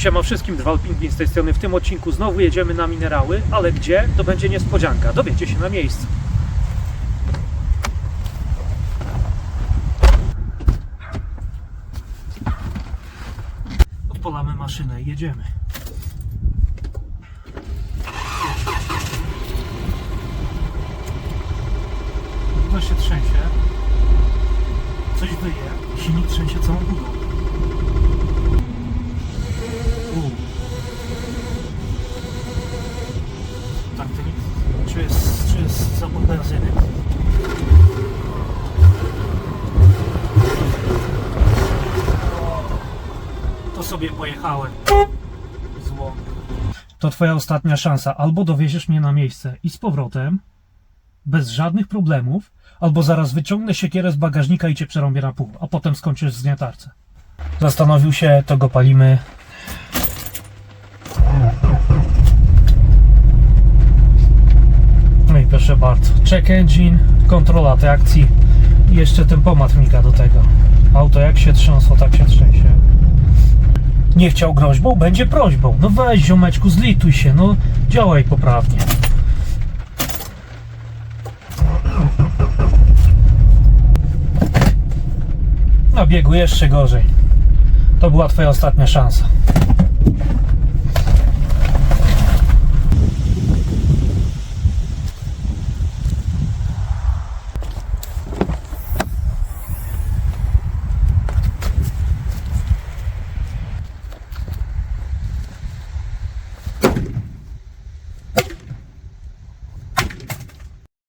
Siema wszystkim, Dwal Pingwin z tej strony. W tym odcinku znowu jedziemy na minerały, ale gdzie? To będzie niespodzianka. Dowiecie się na miejscu. Odpalamy maszynę i jedziemy. To się trzęsie. Coś wyje. Silnik trzęsie całą Czy jest, czy jest zapach benzyny? To sobie pojechałem. Zło. To twoja ostatnia szansa. Albo dowieziesz mnie na miejsce i z powrotem, bez żadnych problemów, albo zaraz wyciągnę siekierę z bagażnika i cię przerąbię na pół, a potem skończysz w zgniatarce. Zastanowił się, to go palimy. No bardzo. Check engine, kontrola tej akcji i jeszcze tempomat miga do tego. Auto jak się trząsło, tak się trzęsie. Nie chciał groźbą, będzie prośbą. No weź ziomeczku, zlituj się, no działaj poprawnie. Na biegu jeszcze gorzej. To była twoja ostatnia szansa.